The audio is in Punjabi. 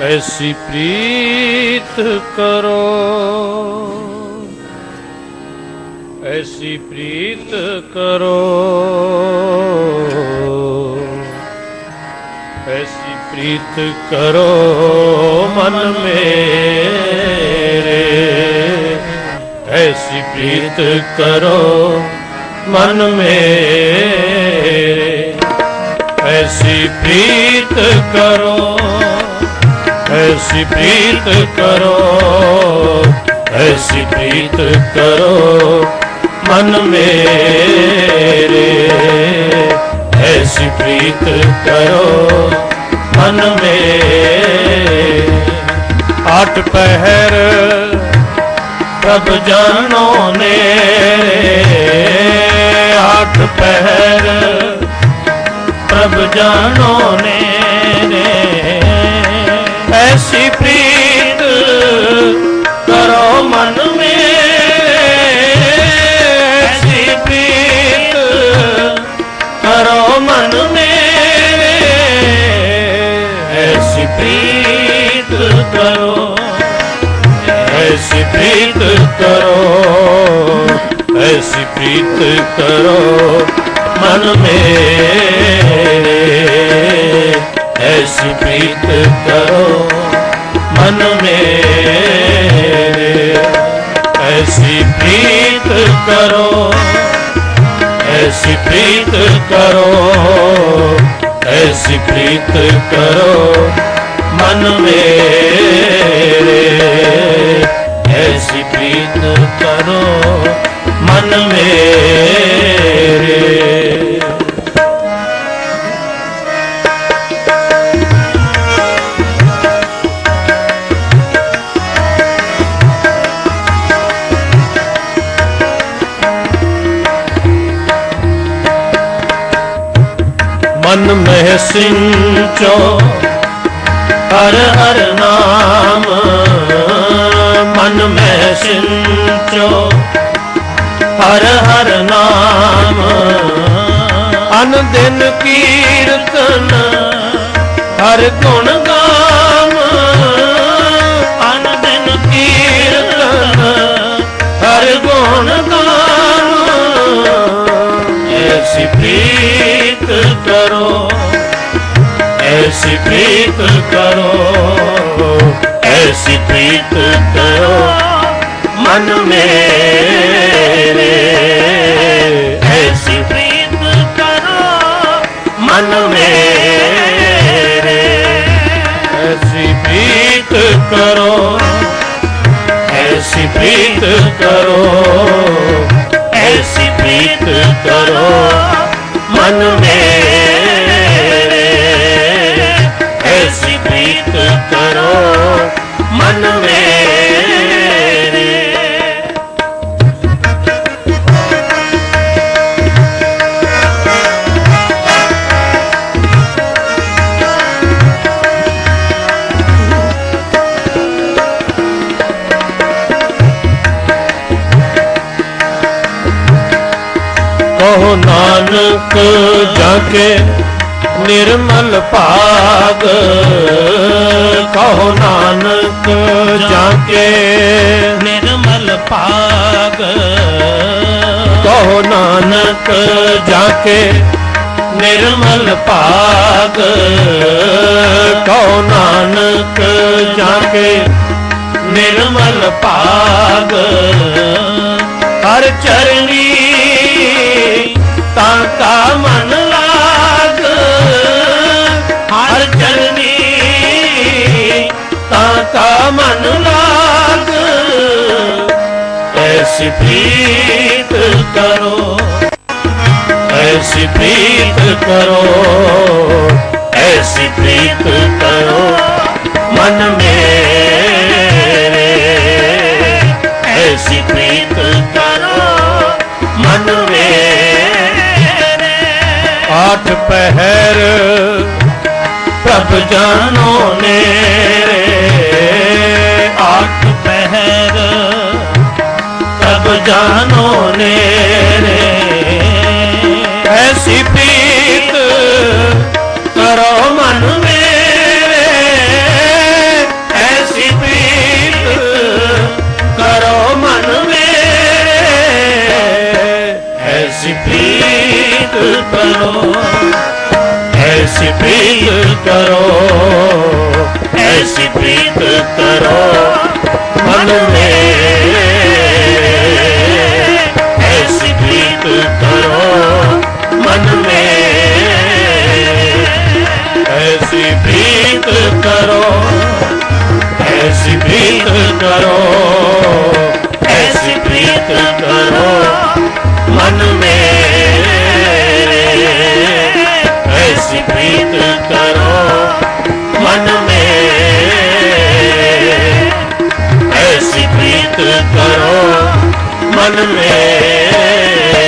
ਐਸੀ ਪ੍ਰੀਤ ਕਰੋ ਐਸੀ ਪ੍ਰੀਤ ਕਰੋ ਐਸੀ ਪ੍ਰੀਤ ਕਰੋ ਮਨ ਮੇਰੇ ਐਸੀ ਪ੍ਰੀਤ ਕਰੋ ਮਨ ਮੇਰੇ ਐਸੀ ਪ੍ਰੀਤ ਕਰੋ ਐਸੀ ਪ੍ਰੀਤ ਕਰੋ, ਐਸੀ ਪ੍ਰੀਤ ਕਰੋ, ਮਨ ਮੇਰੇ। ਐਸੀ ਪ੍ਰੀਤ ਕਰੋ, ਮਨ ਮੇਰੇ। ਆਠ ਪਹਿਰ ਪ੍ਰਭ ਜਾਣੋ ਨੇ ਆਠ ਪਹਿਰ ਪ੍ਰਭ ਜਾਣੋ ਨੇ ਐਸੀ ਪ੍ਰੀਤ ਕਰੋ ਐਸੀ ਪ੍ਰੀਤ ਕਰੋ ਐਸੀ ਪ੍ਰੀਤ ਕਰੋ ਮਨ ਮੇਰੇ ਐਸੀ ਪ੍ਰੀਤ ਕਰੋ ਮਨ ਮੇਰੇ ਐਸੀ ਪ੍ਰੀਤ ਕਰੋ ਐਸੀ ਪ੍ਰੀਤ ਕਰੋ ਐਸੀ ਪ੍ਰੀਤ ਕਰੋ ਮਨ ਮੇਰੇ। ਐਸੀ ਪ੍ਰੀਤ ਕਰੋ ਮਨ ਮਹਿ ਸਿੰਚੋ ਹਰ ਹਰ ਨਾਮ ਮਨ ਮਹਿ ਸਿੰਚੋ ਹਰ ਹਰ ਨਾਮ ਅਨ ਦਿਨ ਕੀਰਤਨ, ਹਰ ਗੁਣ ਗਾ ਐਸੀ ਪ੍ਰੀਤ ਕਰੋ ਐਸੀ ਪ੍ਰੀਤ ਕਰੋ ਮਨ ਮੇਰੇ ਐਸੀ ਪ੍ਰੀਤ ਕਰੋ ਮਨ ਮੇਰੇ ਐਸੀ ਪ੍ਰੀਤ ਕਰੋ ਐਸੀ ਪ੍ਰੀਤ ਕਰੋ ਐਸੀ ਪ੍ਰੀਤ ਕਰੋ ਮਨ ਕਰੋ ਮਨ ਮੇਰੇ। ਕਹੋ ਨਾਨਕ ਜਾ ਕੇ ਨਿਰਮਲ ਭਾਗ ਨਾਨਕ ਜਾ ਕੇ ਨਿਰਮਲ ਭਾਗ। ਕਹੋ ਨਾਨਕ ਜਾ ਕੇ ਨਿਰਮਲ ਭਾਗ। ਕਹੋ ਨਾਨਕ ਜਾ ਕੇ ਨਿਰਮਲ ਭਾਗ। ਹਰ ਚਰਣੀ ਤਾਂ ਕਾ ਮਨ ਮਨ ਲਾਗ। ਐਸੀ ਪ੍ਰੀਤ ਕਰੋ, ਐਸੀ ਪ੍ਰੀਤ ਕਰੋ, ਐਸੀ ਪ੍ਰੀਤ ਕਰੋ, ਮਨ ਮੇਰੇ। ਐਸੀ ਪ੍ਰੀਤ ਕਰੋ, ਮਨ ਮੇਰੇ। ਆਠ ਪਹਿਰ ਪ੍ਰਭ ਜਾਣੋ ਨੇਰੇ। जानो ने ऐसी प्रीत करो मन मेरे ऐसी प्रीत करो मन मेरे ऐसी प्रीत करो ऐसी प्रीत करो ऐसी प्रीत करो ਕਰੋ ਮਨ ਮੇਂ।